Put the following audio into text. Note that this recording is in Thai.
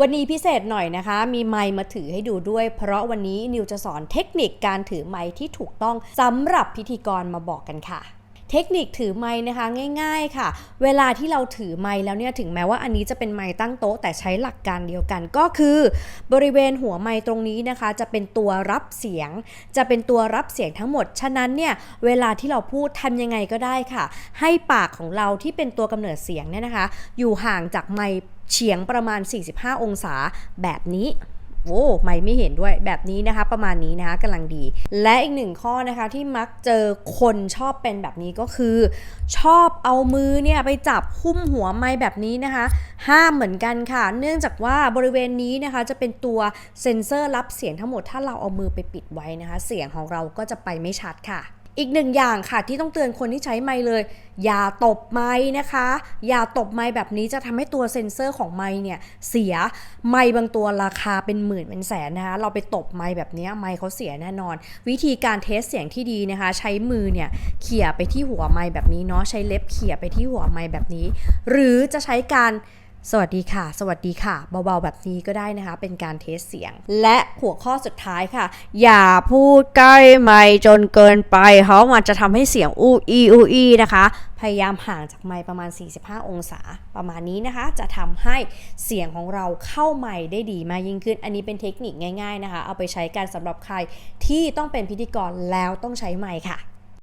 วันนี้พิเศษหน่อยนะคะ มีไม้มาถือให้ดูด้วย เพราะวันนี้นิวจะสอนเทคนิคการถือไม้ที่ถูกต้องสำหรับพิธีกรมาบอกกันค่ะ เทคนิคถือไม้นะคะง่ายๆค่ะ เวลาที่เราถือไม้แล้วเนี่ยถึงแม้ว่าอันนี้จะเป็นไม้ตั้งโต๊ะแต่ใช้หลักการเดียวกัน ก็คือบริเวณหัวไม้ตรงนี้นะคะ จะเป็นตัวรับเสียง จะเป็นตัวรับเสียงทั้งหมด ฉะนั้นเนี่ยเวลาที่เราพูดทำยังไงก็ได้ค่ะ ให้ปากของเราที่เป็นตัวกำเนิดเสียงเนี่ยนะคะ อยู่ห่างจากไม้เฉียงประมาณ 45 องศาแบบนี้ โอ้ไม่ไม่เห็นด้วยแบบนี้นะคะประมาณนี้นะคะกำลังดี และอีกหนึ่งข้อนะคะที่มักเจอคนชอบเป็นแบบนี้ก็คือ ชอบเอามือเนี่ยไปจับหุ้มหัวไม้แบบนี้นะคะ ห้ามเหมือนกันค่ะ เนื่องจากว่าบริเวณนี้นะคะจะเป็นตัวเซ็นเซอร์รับเสียงทั้งหมดถ้าเราเอามือไปปิดไว้นะคะ เสียงของเราก็จะไปไม่ชัดค่ะ อีกหนึ่งอย่างค่ะที่ต้องเตือนคนที่ใช้ไมค์เลย อย่าตบไม้นะคะ อย่าตบไม้แบบนี้จะทำให้ตัวเซ็นเซอร์ของไม้เนี่ยเสียไม้บางตัวราคาเป็นหมื่นเป็นแสนนะคะเราไปตบไม้แบบนี้ไม้เขาเสียแน่นอน วิธีการเทสเสียงที่ดีนะคะ ใช้มือเนี่ยเขี่ยไปที่หัวไม้แบบนี้เนาะใช้เล็บเขี่ยไปที่หัวไม้แบบนี้ หรือจะใช้การ สวัสดีค่ะ สวัสดีค่ะ เบาๆแบบนี้ก็ได้นะคะ เป็นการเทสเสียง และหัวข้อสุดท้ายค่ะ อย่าพูดใกล้ไมค์จนเกินไปเพราะมันจะทำให้เสียงอู้อีอู้อีนะคะ พยายามห่างจากไมประมาณ 45 องศา ประมาณนี้นะคะ จะทำให้เสียงของเราเข้าไมค์ได้ดีมากยิ่งขึ้น อันนี้เป็นเทคนิคง่าย ๆนะคะ เอาไปใช้กันสำหรับใครที่ต้องเป็นพิธีกรแล้วต้องใช้ไมค์ค่ะ